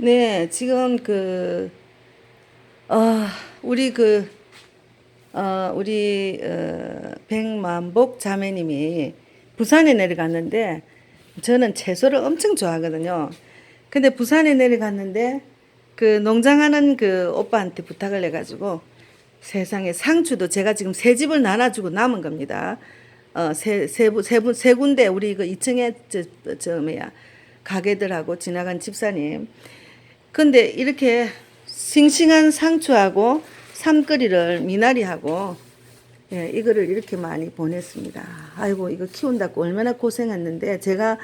네, 지금 그, 어, 우리 그, 어, 우리, 어, 백만복 자매님이 부산에 내려갔는데, 저는 채소를 엄청 좋아하거든요. 근데 부산에 내려갔는데, 그 농장하는 그 오빠한테 부탁을 해가지고, 세상에 상추도 제가 지금 세 집을 나눠주고 남은 겁니다. 어, 세, 세, 부- 세, 분- 세 군데 우리 그 2층에 저, 저, 뭐야, 가게들하고 지나간 집사님. 근데 이렇게 싱싱한 상추하고 삼거리를 미나리하고 예, 이거를 이렇게 많이 보냈습니다. 아이고 이거 키운다고 얼마나 고생했는데 제가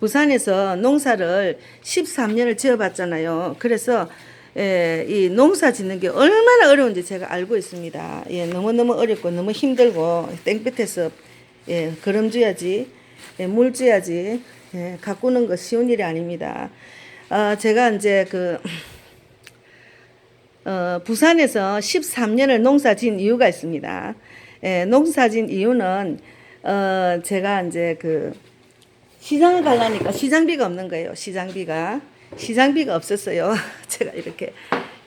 부산에서 농사를 13년을 지어봤잖아요. 그래서 예, 이 농사 짓는 게 얼마나 어려운지 제가 알고 있습니다. 예, 너무너무 어렵고 너무 힘들고 땡볕에서 예, 걸음 줘야지, 예, 물 줘야지, 예, 가꾸는 거 쉬운 일이 아닙니다. 어, 제가 이제 그 어, 부산에서 13년을 농사 지은 이유가 있습니다. 예, 농사 지은 이유는 어, 제가 이제 그 시장을 가려니까 시장비가 없는 거예요. 시장비가 시장비가 없었어요. 제가 이렇게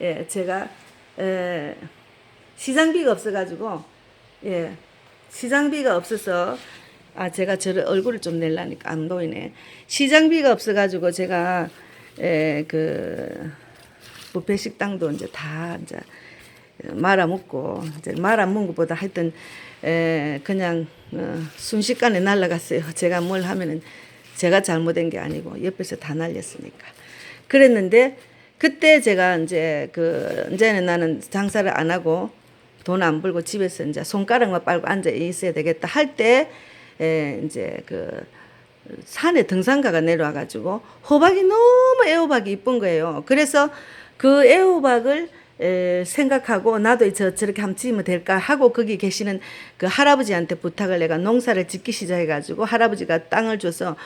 예, 제가 에, 시장비가 없어가지고 예, 시장비가 없어서 아 제가 저를 얼굴을 좀 내려니까 안 보이네. 시장비가 없어가지고 제가 에 그 부페 식당도 이제 다 이제 말아 먹고 이제 말아 먹은 것보다 하여튼 에 그냥 어, 순식간에 날라갔어요. 제가 뭘 하면은 제가 잘못된 게 아니고 옆에서 다 날렸으니까. 그랬는데 그때 제가 이제 그 이제는 나는 장사를 안 하고 돈 안 벌고 집에서 이제 손가락만 빨고 앉아 있어야 되겠다 할 때 이제 그 산에 등산가가 내려와 가지고 호박이 너무 애호박이 이쁜 거예요. 그래서 그 애호박을 에, 생각하고 나도 저 저렇게 한번 지으면 될까 하고 거기 계시는 그 할아버지한테 부탁을 내가 농사를 짓기 시작해 가지고 할아버지가 땅을 줘서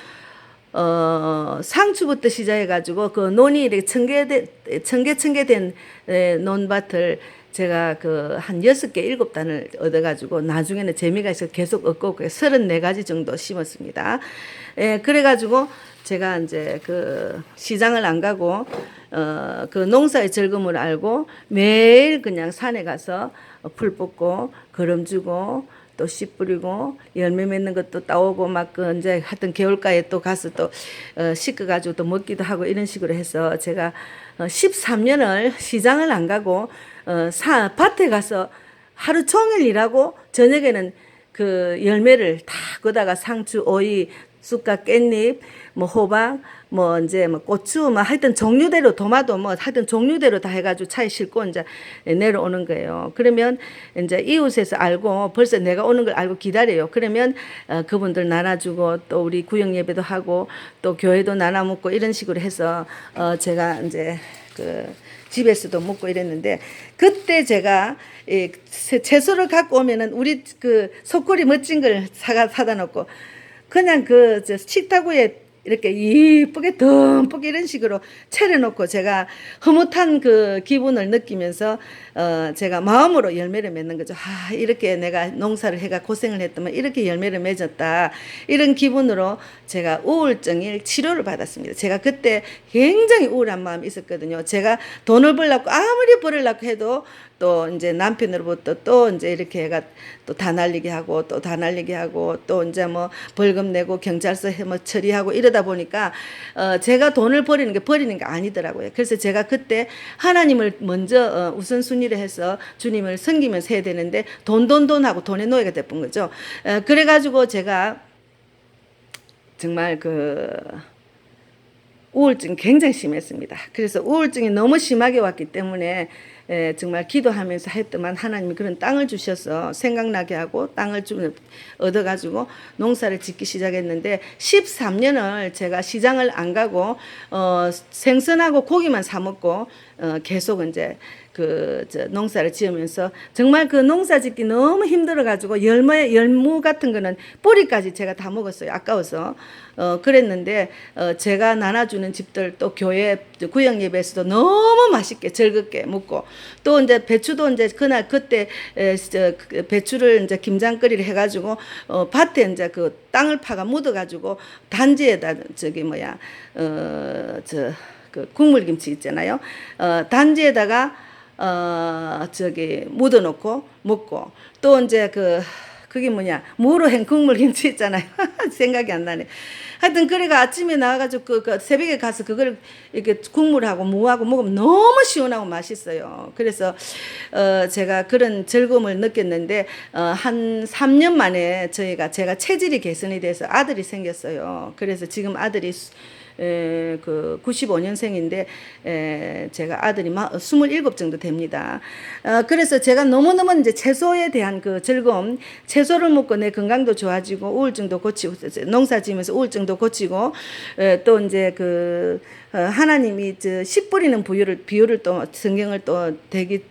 어, 상추부터 시작해가지고 그 논이 이렇게 청개 청개된 에, 논밭을 제가 그 한 여섯 개 일곱 단을 얻어가지고 나중에는 재미가 있어 계속 얻고 서른네 가지 정도 심었습니다. 예, 그래가지고 제가 이제 그 시장을 안 가고 어, 그 농사의 즐거움을 알고 매일 그냥 산에 가서 풀 뽑고 거름 주고 또 씨 뿌리고 열매 맺는 것도 따오고 막 그 이제 하여튼 겨울가에 또 가서 또 어, 씻어 가지고 또 먹기도 하고 이런 식으로 해서 제가 어, 13년을 시장을 안 가고 어, 사 밭에 가서 하루 종일 일하고 저녁에는 그 열매를 다 거다가 상추, 오이, 쑥갓, 깻잎, 뭐 호박, 뭐 이제 뭐 고추, 뭐 하여튼 종류대로 도마도 뭐 하여튼 종류대로 다 해가지고 차에 싣고 이제 내려오는 거예요. 그러면 이제 이웃에서 알고 벌써 내가 오는 걸 알고 기다려요. 그러면 어, 그분들 나눠주고 또 우리 구역 예배도 하고 또 교회도 나눠 먹고 이런 식으로 해서 어 제가 이제 그 집에서도 먹고 이랬는데 그때 제가 이 채- 채소를 갖고 오면은 우리 그 속골이 멋진 걸 사가 사다 놓고 그냥 그저 식탁 위에 이렇게 이쁘게 듬뿍 이런 식으로 차려놓고 제가 흐뭇한 그 기분을 느끼면서 어 제가 마음으로 열매를 맺는 거죠. 아 이렇게 내가 농사를 해가 고생을 했더만 이렇게 열매를 맺었다 이런 기분으로 제가 우울증일 치료를 받았습니다. 제가 그때 굉장히 우울한 마음이 있었거든요. 제가 돈을 벌려고 아무리 벌으려고 해도 또 이제 남편으로부터 또 이제 이렇게 해가 또 다 날리게 하고 또 다 날리게 하고 또 이제 뭐 벌금 내고 경찰서 해뭐 처리하고 이러다 보니까 어 제가 돈을 버리는 게 버리는 게 아니더라고요. 그래서 제가 그때 하나님을 먼저 어 우선순위를 해서 주님을 섬기면서 해야 되는데 돈 돈 돈 하고 돈의 노예가 됐던 거죠. 어 그래가지고 제가 정말 그 우울증이 굉장히 심했습니다. 그래서 우울증이 너무 심하게 왔기 때문에 에, 정말 기도하면서 했더만 하나님이 그런 땅을 주셔서 생각나게 하고 땅을 좀 얻어가지고 농사를 짓기 시작했는데 13년을 제가 시장을 안 가고 어, 생선하고 고기만 사 먹고 어, 계속 이제 그저 농사를 지으면서 정말 그 농사 짓기 너무 힘들어 가지고 열무 열무 같은 거는 뿌리까지 제가 다 먹었어요 아까워서 어 그랬는데 어 제가 나눠 주는 집들 또 교회 구역 예배에서도 너무 맛있게 즐겁게 먹고 또 이제 배추도 이제 그날 그때 에 저 배추를 이제 김장거리를 해 가지고 어 밭에 이제 그 땅을 파가 묻어 가지고 단지에다 저기 뭐야 어저 그 국물김치 있잖아요. 어, 단지에다가 어 저기 묻어 놓고 먹고 또 이제 그 그게 뭐냐 무로 행 국물 김치 있잖아요. 생각이 안 나네. 하여튼 그래가 아침에 나와가지고 그, 그 새벽에 가서 그걸 이렇게 국물하고 무하고 먹으면 너무 시원하고 맛있어요. 그래서 어 제가 그런 즐거움을 느꼈는데 어한 3년 만에 저희가 제가 체질이 개선이 돼서 아들이 생겼어요. 그래서 지금 아들이 수- 에, 그 95년생인데 에, 제가 아들이 마, 27 정도 됩니다. 어, 그래서 제가 너무너무 이제 채소에 대한 그 즐거움, 채소를 먹고 내 건강도 좋아지고 우울증도 고치고 농사 지으면서 우울증도 고치고 에, 또 이제 그 어, 하나님이 저 씨 뿌리는 비유를 비유를 또 성경을 또 되기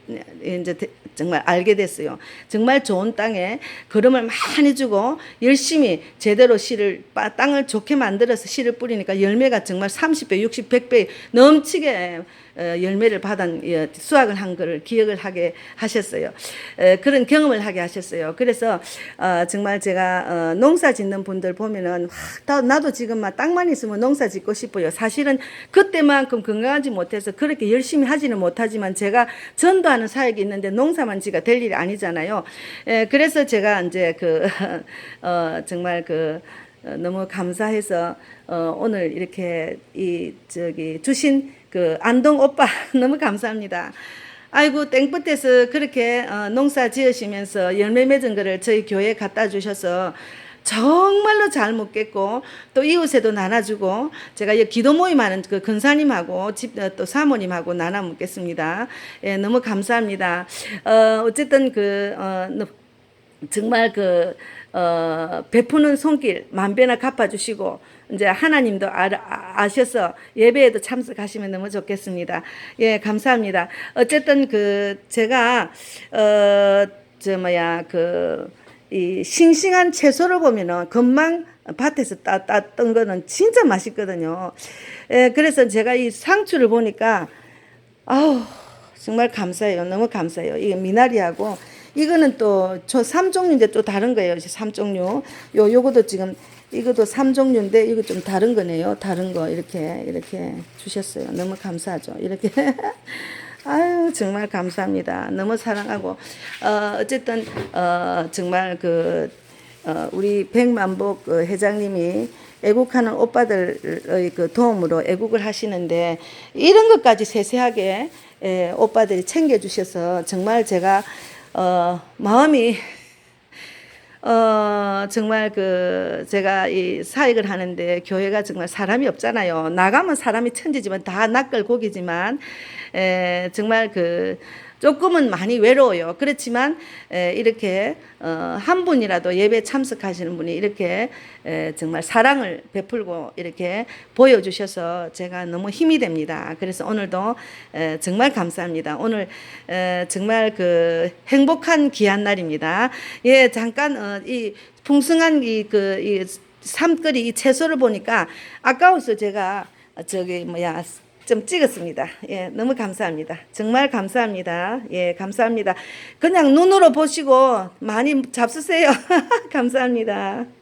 이제 대- 정말 알게 됐어요. 정말 좋은 땅에 걸음을 많이 주고 열심히 제대로 씨를 빠- 땅을 좋게 만들어서 씨를 뿌리니까 열매가 정말 30배, 60, 100배 넘치게 어, 열매를 받은 예, 수확을 한 것을 기억을 하게 하셨어요. 에, 그런 경험을 하게 하셨어요. 그래서 어, 정말 제가 어, 농사 짓는 분들 보면은 나도 지금 막 땅만 있으면 농사 짓고 싶어요. 사실은 그때만큼 건강하지 못해서 그렇게 열심히 하지는 못하지만 제가 전도하는 사역이 있는데 농사 만 지가 될 일이 아니잖아요. 에, 그래서 제가 이제 그 어, 정말 그 어, 너무 감사해서 어, 오늘 이렇게 이 저기 주신 그 안동 오빠 너무 감사합니다. 아이고 땡볕에서 그렇게 어, 농사 지으시면서 열매 맺은 거를 저희 교회에 갖다 주셔서 정말로 잘 먹겠고 또 이웃에도 나눠주고 제가 이 기도 모임하는 그 근사님하고 집 또 사모님하고 나눠 먹겠습니다. 예, 너무 감사합니다. 어, 어쨌든 그 어, 너- 정말 그 어, 베푸는 손길 만배나 갚아주시고 이제 하나님도 아, 아셔서 예배에도 참석하시면 너무 좋겠습니다. 예, 감사합니다. 어쨌든 그 제가 어 저 뭐야 그 이 싱싱한 채소를 보면은 금방 밭에서 따, 땄던 거는 진짜 맛있거든요. 예, 그래서 제가 이 상추를 보니까 아우 정말 감사해요. 너무 감사해요. 이게 미나리하고 이거는 또 저 삼종류인데 또 다른 거예요. 삼종류. 요 요것도 지금 이것도 삼종류인데 이거 좀 다른 거네요. 다른 거 이렇게 이렇게 주셨어요. 너무 감사하죠. 이렇게 아유 정말 감사합니다. 너무 사랑하고 어 어쨌든 어 정말 그 어, 우리 백만복 그 회장님이 애국하는 오빠들의 그 도움으로 애국을 하시는데 이런 것까지 세세하게 에, 오빠들이 챙겨주셔서 정말 제가 어, 마음이 어 정말 그 제가 이 사역을 하는데 교회가 정말 사람이 없잖아요. 나가면 사람이 천지지만 다 낯걸 고기지만 에 정말 그 조금은 많이 외로워요. 그렇지만 에, 이렇게 어, 한 분이라도 예배 참석하시는 분이 이렇게 에, 정말 사랑을 베풀고 이렇게 보여주셔서 제가 너무 힘이 됩니다. 그래서 오늘도 에, 정말 감사합니다. 오늘 에, 정말 그 행복한 귀한 날입니다. 예, 잠깐 어, 이 풍성한 이그이 삶거리 이 채소를 보니까 아까워서 제가 저기 뭐야 좀 찍었습니다. 예, 너무 감사합니다. 정말 감사합니다. 예, 감사합니다. 그냥 눈으로 보시고 많이 잡수세요. 감사합니다.